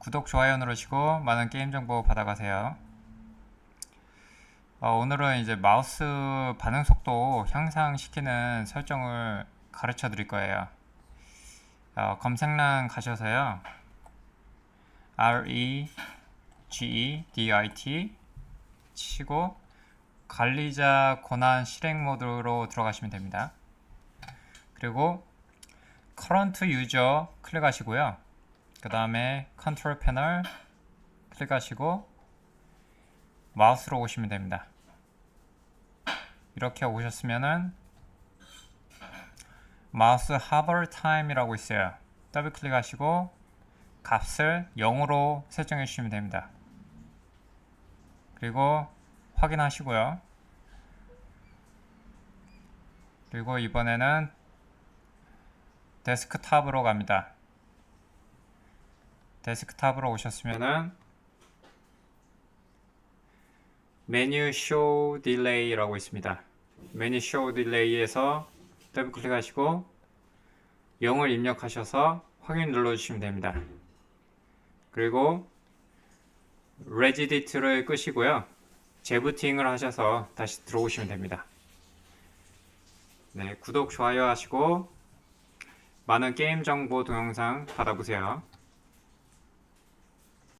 구독, 좋아요 누르시고 많은 게임 정보 받아가세요. 어, 오늘은 이제 마우스 반응 속도 향상시키는 설정을 가르쳐 드릴 거예요. 어, 검색란 가셔서요. R E G E D I T 치고 관리자 권한 실행 모드로 들어가시면 됩니다. 그리고 current 클릭하시고요. 그 다음에 컨트롤 패널 클릭하시고 마우스로 오시면 됩니다. 이렇게 오셨으면은 마우스 hover time이라고 있어요. 더블 클릭하시고 값을 0으로 설정해 주시면 됩니다. 그리고 확인하시고요. 그리고 이번에는 데스크탑으로 갑니다. 데스크탑으로 오셨으면은 메뉴 쇼 딜레이라고 있습니다. 메뉴 쇼 딜레이에서 더블 클릭하시고 0을 입력하셔서 확인 눌러주시면 됩니다. 그리고 레지디트를 끄시고요. 재부팅을 하셔서 다시 들어오시면 됩니다. 네, 구독, 좋아요 하시고 많은 게임 정보 동영상 받아보세요.